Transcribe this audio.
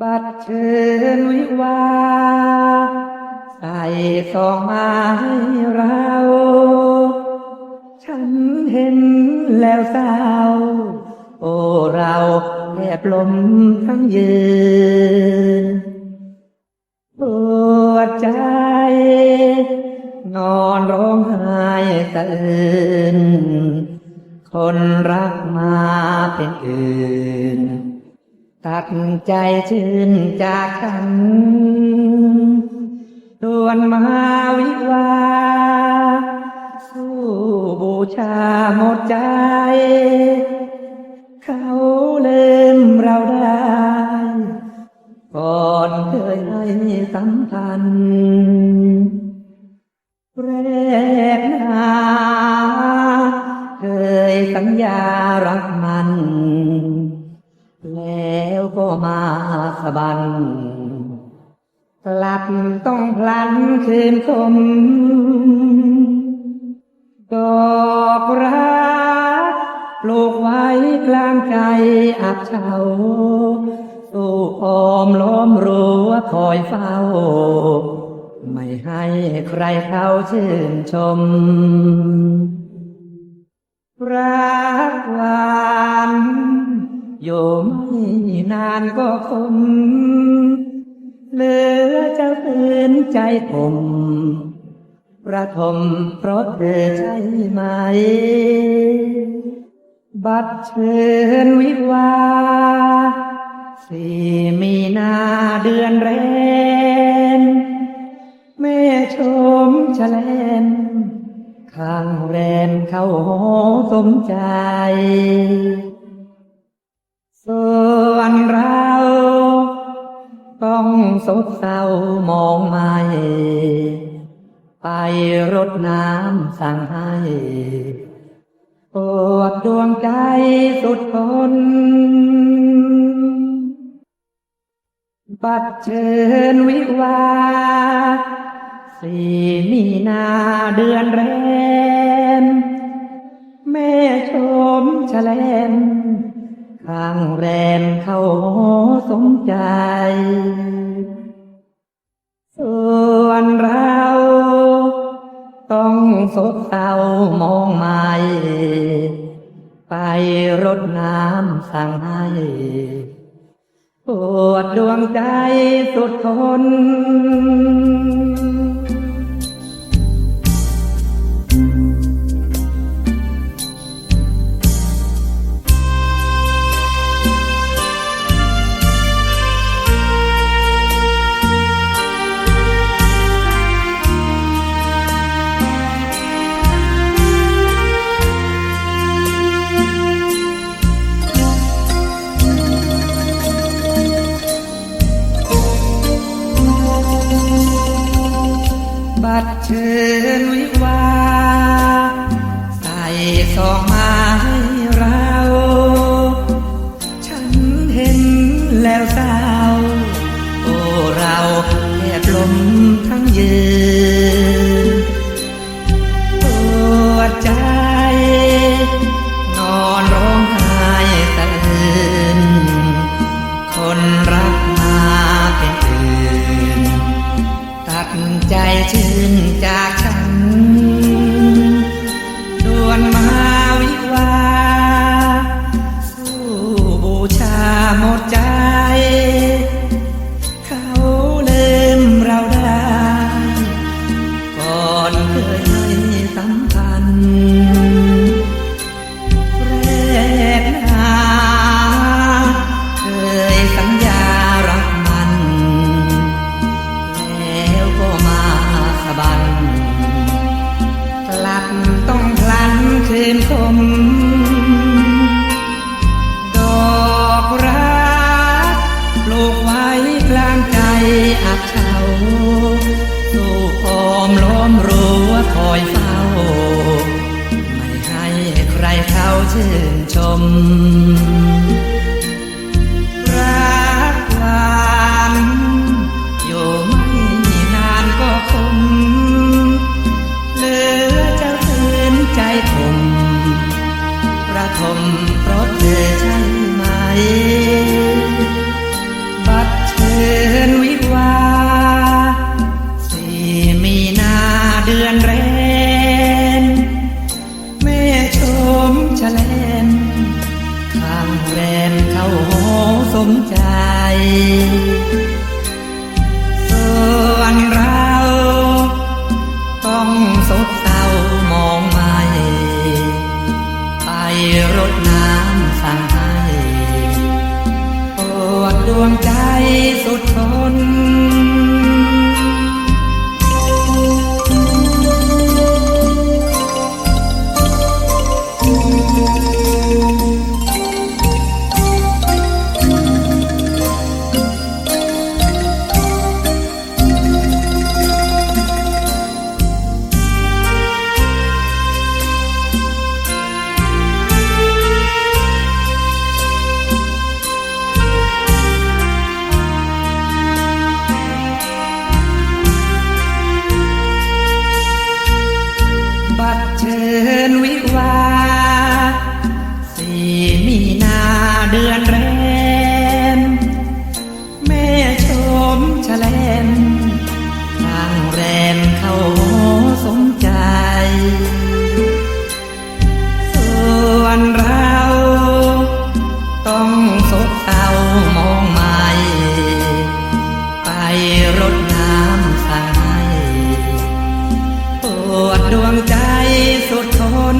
บัดเชิญวิวา ใส่ซองมาให้เรา ฉันเห็นแล้วเศร้า โอ้เราแทบลมทั้งยืนปวดใจ นอนร้องไห้สะอื่นคนรักมาเป็นอื่น ตัดใจชื่นจากฉันดวนมาวิวา สู้บูชาหมดใจ ต้องพลันคืนคมดอกรักปลูกไว้กลางใจอับเฉาสู้ออมล้อมรั้วคอยเฝ้า ไม่ให้ใครเขาชื่นชม รักหวานอยู่ไม่นานก็คม เหลือจ้าคืนใจผมประทมเพราะเธอใช่ไหม บัดเชิญวิวาสี่มีนาเดือนแรมแม่ชมแฉลมข้างแรมเข้าหอสมใจ สดเศร้ามองไม่ ไปรดน้ำสั่งให้ปวดดวงใจสุดทนบัดเชิญวิวาสี่มีนาเดือนแรม แม่ชมแฉลมข้างแรมเข้าหอสมใจ ต้องสดเศร้ามองไม่ไปรดน้ำสั่งให้ปวดดวงใจสุดทน บัดเชิญวิวา ใส่สองมาให้เรา ฉันเห็นแล้วเศร้า โอ้เราแทบลมทั้งยืนื่นสม ดอกรักปลูกไว้กลางใจอับเฉาสู่ออมล้อมรั้ว่าคอยเฝ้า ไม่ให้ใครเขาชื่นชม ดวงใจสุดทน อดดวงใจสุดทน